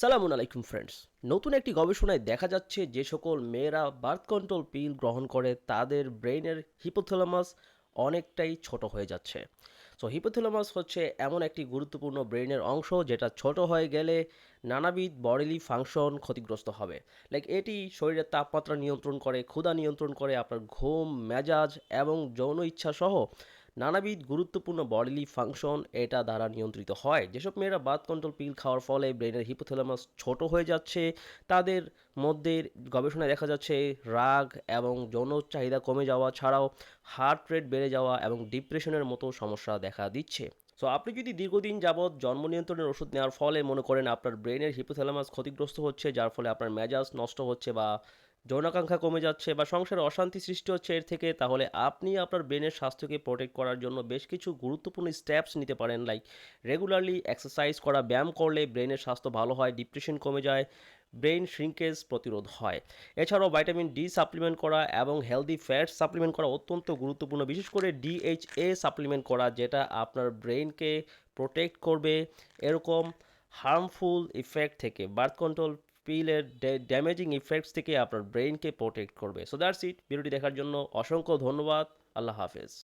সালামুন আলাইকুম ফ্রেন্ডস নতুন একটি গবেষণায় দেখা যাচ্ছে যে সকল মেয়েরা বার্থ কন্ট্রোল পিল গ্রহণ করে, তাদের ব্রেইনের হিপোথ্যালামাস অনেকটাই ছোট হয়ে যাচ্ছে। সো হিপোথ্যালামাস হচ্ছে এমন একটি গুরুত্বপূর্ণ ব্রেইনের অংশ যেটা ছোট হয়ে গেলে নানাবিধ বডিলি ফাংশন ক্ষতিগ্রস্ত হবে। লাইক এটি শরীরের তাপমাত্রা নিয়ন্ত্রণ করে, ক্ষুধা নিয়ন্ত্রণ করে, আপনার ঘুম, মেজাজ এবং যৌন ইচ্ছা সহ নানাবিধ গুরুত্বপূর্ণ বডিলি ফাংশন এটা দ্বারা নিয়ন্ত্রিত হয়। যেসব মেয়েরা বাথ কন্ট্রোল পিল খাওয়ার ফলে ব্রেনের হিপোথ্যালামাস ছোট হয়ে যাচ্ছে, তাদের মধ্যে গবেষণায় দেখা যাচ্ছে রাগ এবং যৌন চাহিদা কমে যাওয়া ছাড়াও হার্ট রেট বেড়ে যাওয়া এবং ডিপ্রেশনের মতো সমস্যা দেখা দিচ্ছে। সো আপনি যদি দীর্ঘদিন যাবৎ জন্ম নিয়ন্ত্রণের ওষুধ নেওয়ার ফলে মনে করেন আপনার ব্রেনের হিপোথ্যালামাস ক্ষতিগ্রস্ত হচ্ছে, যার ফলে আপনার মেজাজ নষ্ট হচ্ছে বা যৌনাকাঙ্ক্ষা কমে যাচ্ছে বা সংসারে অশান্তি সৃষ্টি হচ্ছে এর থেকে, তাহলে আপনি আপনার ব্রেনের স্বাস্থ্যকে প্রোটেক্ট করার জন্য বেশ কিছু গুরুত্বপূর্ণ স্টেপস নিতে পারেন। লাইক রেগুলারলি এক্সারসাইজ করা, ব্যায়াম করলে ব্রেনের স্বাস্থ্য ভালো হয় ডিপ্রেশন কমে যায় ব্রেন শ্রিঙ্কেজ প্রতিরোধ হয়। এছাড়াও ভাইটামিন ডি সাপ্লিমেন্ট করা এবং হেলদি ফ্যাটস সাপ্লিমেন্ট করা অত্যন্ত গুরুত্বপূর্ণ। বিশেষ করে ডিএইচএ সাপ্লিমেন্ট করা, যেটা আপনার ব্রেনকে প্রোটেক্ট করবে, এরকম হার্মফুল ইফেক্ট থেকে। বার্থ কন্ট্রোল পিলের ড্যামেজিং ইফেক্টস থেকে আপনার ব্রেনকে প্রোটেক্ট করবে। সো দ্যাটস ইট ভিডিওটি দেখার জন্য অসংখ্য ধন্যবাদ। আল্লাহ হাফেজ।